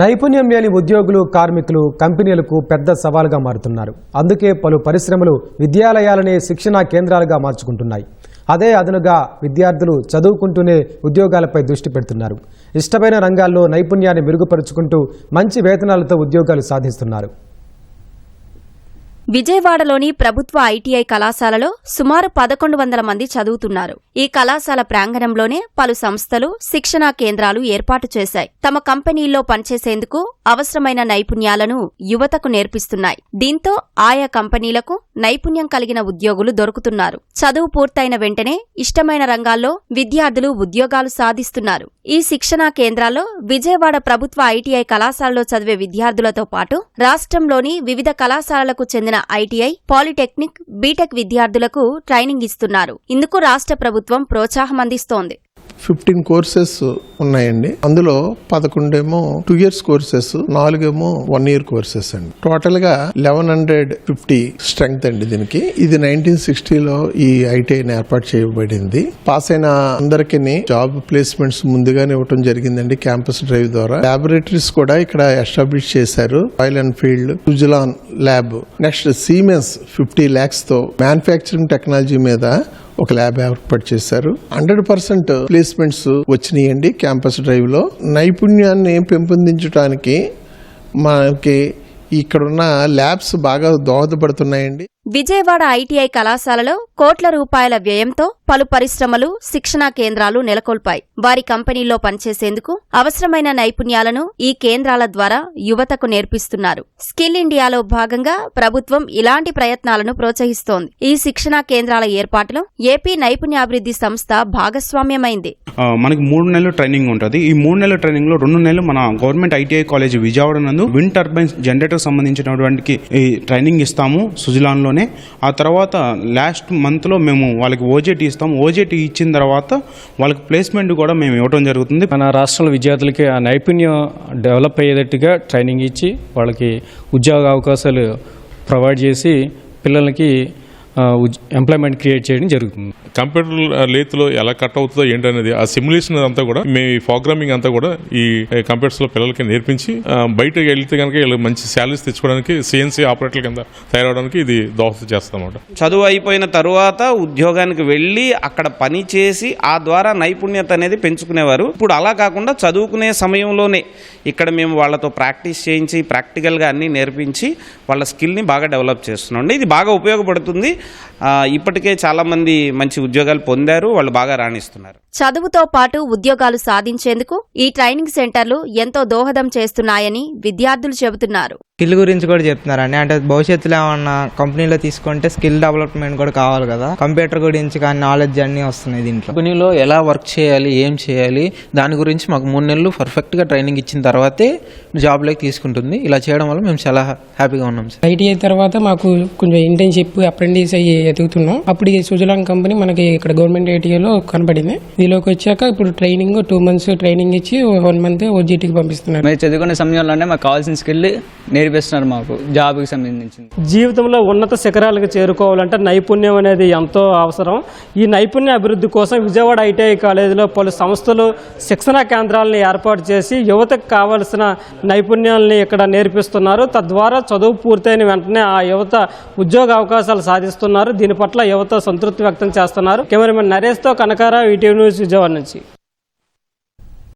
నైపుణ్యం లేని ఉద్యోగులు కార్మికులు కంపెనీలకు పెద్ద సవాలుగా మారుతున్నారు. అందుకే పలు పరిశ్రమలు విద్యాలయాలనే శిక్షణా కేంద్రాలుగా మార్చుకుంటున్నాయి. అదే అదనుగా విద్యార్థులు చదువుకుంటూనే ఉద్యోగాలపై దృష్టి పెడుతున్నారు. ఇష్టమైన రంగాల్లో నైపుణ్యాన్ని మెరుగుపరుచుకుంటూ మంచి వేతనాలతో ఉద్యోగాలు సాధిస్తున్నారు. విజయవాడలోని ప్రభుత్వ ఐటీఐ కళాశాలలో సుమారు పదకొండు వందల మంది చదువుతున్నారు. ఈ కళాశాల ప్రాంగణంలోనే పలు సంస్థలు శిక్షణా కేంద్రాలు ఏర్పాటు చేశాయి. తమ కంపెనీల్లో పనిచేసేందుకు అవసరమైన నైపుణ్యాలను యువతకు నేర్పిస్తున్నాయి. దీంతో ఆయా కంపెనీలకు నైపుణ్యం కలిగిన ఉద్యోగులు దొరుకుతున్నారు. చదువు పూర్తయిన వెంటనే ఇష్టమైన రంగాల్లో విద్యార్థులు ఉద్యోగాలు సాధిస్తున్నారు. ఈ శిక్షణా కేంద్రాల్లో విజయవాడ ప్రభుత్వ ఐటీఐ కళాశాలలో చదివే విద్యార్థులతో పాటు రాష్ట్రంలోని వివిధ కళాశాలలకు చెందిన ఐటీఐ పాలిటెక్నిక్ బీటెక్ విద్యార్థులకు ట్రైనింగ్ ఇస్తున్నారు. ఇందుకు రాష్ట్ర ప్రభుత్వం ప్రోత్సాహం అందిస్తోంది. ఫిఫ్టీన్ కోర్సెస్ ఉన్నాయండి. అందులో పదకొండేమో టూ ఇయర్స్ కోర్సెస్ నాలుగేమో వన్ ఇయర్ కోర్సెస్ అండి. టోటల్గా లెవెన్ హండ్రెడ్ ఫిఫ్టీ స్ట్రెంగ్త్ అండి దీనికి. ఇది నైన్టీన్ సిక్స్టీలో ఈ ఐటీఐని ఏర్పాటు చేయబడింది. పాస్ అయిన అందరికీ జాబ్ ప్లేస్మెంట్స్ ముందుగానే ఇవ్వడం జరిగిందండి క్యాంపస్ డ్రైవ్ ద్వారా. ల్యాబొరేటరీస్ కూడా ఇక్కడ ఎస్టాబ్లిష్ చేశారు. Royal Enfield Suzlon lab next Siemens fifty ల్యాక్స్తో manufacturing technology మీద ఒక ల్యాబ్ ఏర్పాటు చేశారు. హండ్రెడ్ పర్సెంట్ ప్లేస్మెంట్స్ వచ్చినాయండి క్యాంపస్ డ్రైవ్లో నైపుణ్యాన్ని పెంపొందించడానికి మనకి ఇక్కడున్న ల్యాబ్స్ బాగా దోహదపడుతున్నాయండి. విజయవాడ ఐటీఐ కళాశాలలో కోట్ల రూపాయల వ్యయంతో పలు పరిశ్రమలు శిక్షణా కేంద్రాలు నెలకొల్పాయి. వారి కంపెనీల్లో పనిచేసేందుకు అవసరమైన నైపుణ్యాలను ఈ కేంద్రాల ద్వారా యువతకు నేర్పిస్తున్నారు. స్కిల్ ఇండియాలో భాగంగా ప్రభుత్వం ఇలాంటి ప్రయత్నాలను ప్రోత్సహిస్తోంది. ఈ శిక్షణా కేంద్రాల ఏర్పాటులో ఏపీ నైపుణ్యాభివృద్ధి సంస్థ భాగస్వామ్యమైంది. మనకి మూడు నెలలు ట్రైనింగ్ ఉంటుంది. ఈ మూడు నెలల ట్రైనింగ్లో రెండు నెలలు మన గవర్నమెంట్ ఐటీఐ కాలేజ్ విజయవాడ నందు విండ్ టర్బైన్స్ జనరేటర్ సంబంధించినటువంటి ఈ ట్రైనింగ్ ఇస్తాము. సుజలాన్ లోనే ఆ తర్వాత లాస్ట్ మంత్లో మేము వాళ్ళకి ఓజేటీ ఇస్తాం. ఓజేటీ ఇచ్చిన తర్వాత వాళ్ళకి ప్లేస్మెంట్ కూడా మేము ఇవ్వడం జరుగుతుంది. మన రాష్ట్రంలో విద్యార్థులకి ఆ నైపుణ్యం డెవలప్ అయ్యేటట్టుగా ట్రైనింగ్ ఇచ్చి వాళ్ళకి ఉద్యోగ అవకాశాలు ప్రొవైడ్ చేసి పిల్లలకి ఎంప్లాయ్మెంట్ క్రియేట్ చేయడం జరుగుతుంది. కంప్యూటర్ లేత్లో ఎలా కట్ అవుతుందో ఏంటనేది ఆ సిమ్యులేషన్ అంతా కూడా మేము ఈ ప్రోగ్రామింగ్ అంతా కూడా ఈ కంప్యూటర్స్లో పిల్లలకి నేర్పించి బయటకు వెళ్తే కనుక వీళ్ళకి మంచి శాలరీస్ తెచ్చుకోవడానికి సిఎన్సీ ఆపరేటర్ల కింద తయారవడానికి ఇది దోహదం చేస్తామన్నమాట చదువు అయిపోయిన తరువాత ఉద్యోగానికి వెళ్ళి అక్కడ పని చేసి ఆ ద్వారా నైపుణ్యత అనేది పెంచుకునేవారు. ఇప్పుడు అలా కాకుండా చదువుకునే సమయంలోనే ఇక్కడ మేము వాళ్ళతో ప్రాక్టీస్ చేయించి ప్రాక్టికల్గా అన్నీ నేర్పించి వాళ్ళ స్కిల్ని బాగా డెవలప్ చేస్తున్నాం. ఇది బాగా ఉపయోగపడుతుంది. ఇప్పటికే చాలామంది మంచి ఉద్యోగాలు పొందారు వాళ్ళు బాగా రాణిస్తున్నారు. చదువుతో పాటు ఉద్యోగాలు సాధించేందుకు ఈ ట్రైనింగ్ సెంటర్లు ఎంతో దోహదం చేస్తున్నాయని విద్యార్థులు చెబుతున్నారు. స్కిల్ గురించి కూడా చెప్తున్నారండి. అంటే భవిష్యత్తులో ఏమన్నా కంపెనీలో తీసుకుంటే స్కిల్ డెవలప్మెంట్ కూడా కావాలి కదా. కంప్యూటర్ గురించి కానీ నాలెడ్జ్ అన్నీ వస్తున్నాయి దీంట్లో. కంపెనీలో ఎలా వర్క్ చేయాలి ఏం చేయాలి దాని గురించి మాకు మూడు నెలలు పర్ఫెక్ట్గా ట్రైనింగ్ ఇచ్చిన తర్వాతే జాబ్లోకి తీసుకుంటుంది. ఇలా చేయడం వల్ల మేము చాలా హ్యాపీగా ఉన్నాం సార్. ఐటీఐ తర్వాత మాకు కొంచెం ఇంటర్న్షిప్ అప్రెంటిస్ అయ్యి ఎదుగుతున్నాం. అప్పుడు ఈ సుజలాం కంపెనీ మనకి ఇక్కడ గవర్నమెంట్ ఐటీఐలో కనపడింది దీనిలోకి వచ్చాక ఇప్పుడు ట్రైనింగ్ టూ మంత్స్ ట్రైనింగ్ ఇచ్చి వన్ మంత్ ఓజీటీకి పంపిస్తున్నారు. మేము చదువుకునే సమయంలోనే మాకు కావాల్సిన స్కిల్ నేర్పిస్తున్నారు మాకు జాబ్కి సంబంధించింది. జీవితంలో ఉన్నత శిఖరాలకు చేరుకోవాలంటే నైపుణ్యం అనేది ఎంతో అవసరం. ఈ నైపుణ్య అభివృద్ధి కోసం విజయవాడ ఐటీఐ కాలేజీలో పలు సంస్థలు శిక్షణా కేంద్రాలను ఏర్పాటు చేసి యువతకు కావలసిన నైపుణ్యాలని ఇక్కడ నేర్పిస్తున్నారు. తద్వారా చదువు పూర్తయిన వెంటనే ఆ యువత ఉద్యోగ అవకాశాలు సాధిస్తున్నారు. దీని పట్ల యువత సంతృప్తి వ్యక్తం చేస్తున్నారు. కెమెరామెన్ నరేష్తో కనకారావు ఈటీవీ న్యూస్ విజయవాడ నుంచి.